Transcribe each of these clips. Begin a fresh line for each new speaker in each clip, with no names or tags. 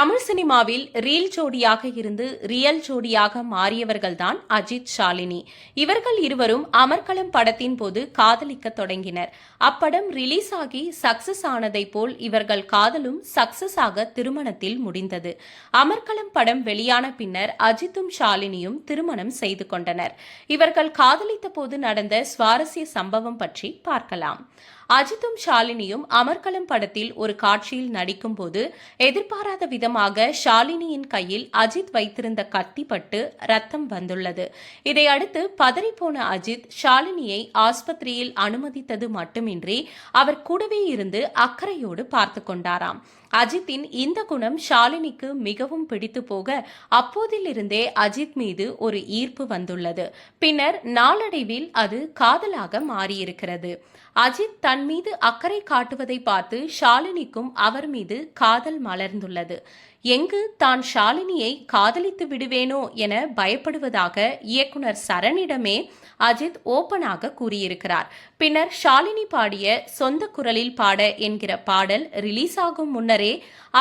தமிழ் சினிமாவில் ரீல் ஜோடியாக இருந்து ரியல் ஜோடியாக மாறியவர்கள்தான் அஜித் ஷாலினி. இவர்கள் இருவரும் அமர்கலம் படத்தின் போது காதலிக்க தொடங்கினர். அப்படம் ரிலீஸ் ஆகி சக்சஸ் ஆனதை போல் இவர்கள் காதலும் சக்சஸ் ஆக திருமணத்தில் முடிந்தது. அமர்கலம் படம் வெளியான பின்னர் அஜித்தும் ஷாலினியும் திருமணம் செய்து கொண்டனர். இவர்கள் காதலித்த போது நடந்த சுவாரஸ்ய சம்பவம் பற்றி பார்க்கலாம். அஜித்தும் ஷாலினியும் அமர்கலம் படத்தில் ஒரு காட்சியில் நடிக்கும்போது எதிர்பாராத காரணமாக ஷாலினியின் கையில் அஜித் வைத்திருந்த கத்தி பட்டு ரத்தம் வந்துள்ளது. இதையடுத்து பதறிப்போன அஜித் ஷாலினியை ஆஸ்பத்திரியில் அனுமதித்தது மட்டுமின்றி அவர் கூடவே இருந்து அக்கறையோடு பார்த்து கொண்டாராம். அஜித்தின் இந்த குணம் ஷாலினிக்கு மிகவும் பிடித்து போக அப்போதிலிருந்தே அஜித் மீது ஒரு ஈர்ப்பு வந்துள்ளது. பின்னர் நாளடைவில் அது காதலாக மாறியிருக்கிறது. அஜித் தன் மீது அக்கறை காட்டுவதை பார்த்து ஷாலினிக்கும் அவர் மீது காதல் மலர்ந்துள்ளது. எங்கு தான் ஷாலினியை காதலித்து விடுவேனோ என பயப்படுவதாக இயக்குனர் சரணிடமே அஜித் ஓப்பனாக கூறியிருக்கிறார். பின்னர் ஷாலினி பாடிய சொந்த குரலில் பாட என்கிற பாடல் ரிலீஸ் ஆகும் முன்னரே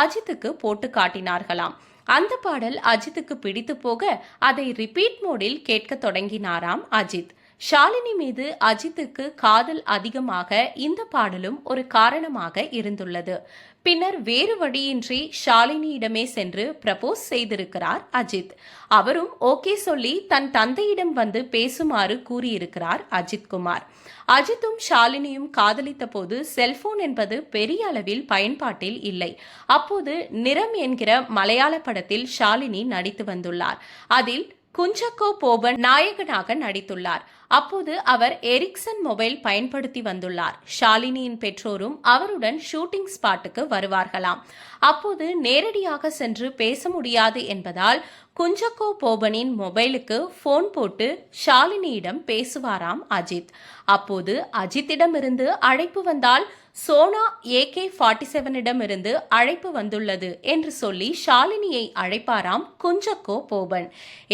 அஜித்துக்கு போட்டு காட்டினார்களாம். அந்த பாடல் அஜித்துக்கு பிடித்து போக அதை ரிப்பீட் மோடில் கேட்க தொடங்கினாராம் அஜித். ஷாலினி மீது அஜித்துக்கு காதல் அதிகமாக இந்த பாடலும் ஒரு காரணமாக இருந்துள்ளது. பின்னர் வேறு வழியின்றி ஷாலினியிடமே சென்று ப்ரப்போஸ் செய்திருக்கிறார் அஜித். அவரும் ஓகே சொல்லி தன் தந்தையிடம் வந்து பேசுமாறு கூறியிருக்கிறார் அஜித் குமார். அஜித்தும் ஷாலினியும் காதலித்த போது செல்போன் என்பது பெரிய அளவில் பயன்பாட்டில் இல்லை. அப்போது நிறம் என்கிற மலையாள படத்தில் ஷாலினி நடித்து வந்துள்ளார். அதில் குஞ்சக்கோ போபன் நாயகனாக நடித்துள்ளார். அப்போது அவர் எரிக்சன் மொபைல் பயன்படுத்தி வந்துள்ளார். ஷாலினியின் பெற்றோரும் அவருடன் ஷூட்டிங் ஸ்பாட்டுக்கு வருவார்களாம். அப்போது நேரடியாக சென்று பேச முடியாது என்பதால் குஞ்சக்கோ போபனின் மொபைலுக்கு போன் போட்டு ஷாலினியிடம் பேசுவாராம் அஜித். அப்போது அஜித்திடமிருந்து அழைப்பு வந்தால் சோனா ஏகே ஃபார்ட்டி செவனிடம் இருந்து அழைப்பு வந்துள்ளது என்று சொல்லி ஷாலினியை அழைப்பாராம் குஞ்சக்கோ போபன்.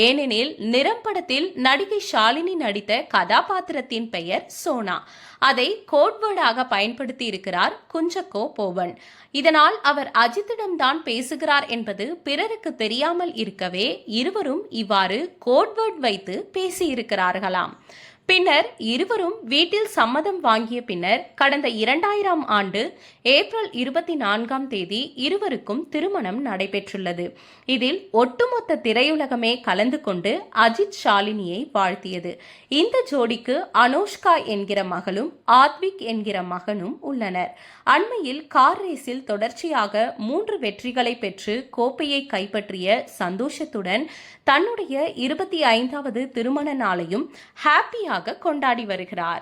ஏனெனில் நிறம் படத்தில் நடிகை ஷாலினி நடித்த கதாபாத்திரத்தின் பெயர் சோனா. அதை கோட்வேர்டாக பயன்படுத்தி இருக்கிறார் குஞ்சக்கோ போவன் இதனால் அவர் அஜித்திடம்தான் பேசுகிறார் என்பது பிறருக்கு தெரியாமல் இருக்கவே இருவரும் இவ்வாறு கோட்வேர்ட் வைத்து பேசியிருக்கிறார்களாம். பின்னர் இருவரும் வீட்டில் சம்மதம் வாங்கிய பின்னர் கடந்த இரண்டாயிரம் ஆண்டு ஏப்ரல் இருபத்தி நான்காம் தேதி இருவருக்கும் திருமணம் நடைபெற்றுள்ளது. இதில் ஒட்டுமொத்த திரையுலகமே கலந்து கொண்டு அஜித் ஷாலினியை வாழ்த்தியது. இந்த ஜோடிக்கு அனோஷ்கா என்கிற மகளும் ஆத்விக் என்கிற மகனும் உள்ளனர். அண்மையில் கார் ரேஸில் தொடர்ச்சியாக மூன்று வெற்றிகளை பெற்று கோப்பையை கைப்பற்றிய சந்தோஷத்துடன் தன்னுடைய இருபத்தி ஐந்தாவது திருமண நாளையும் ஹாப்பியாக கொண்டாடி வருகிறார்.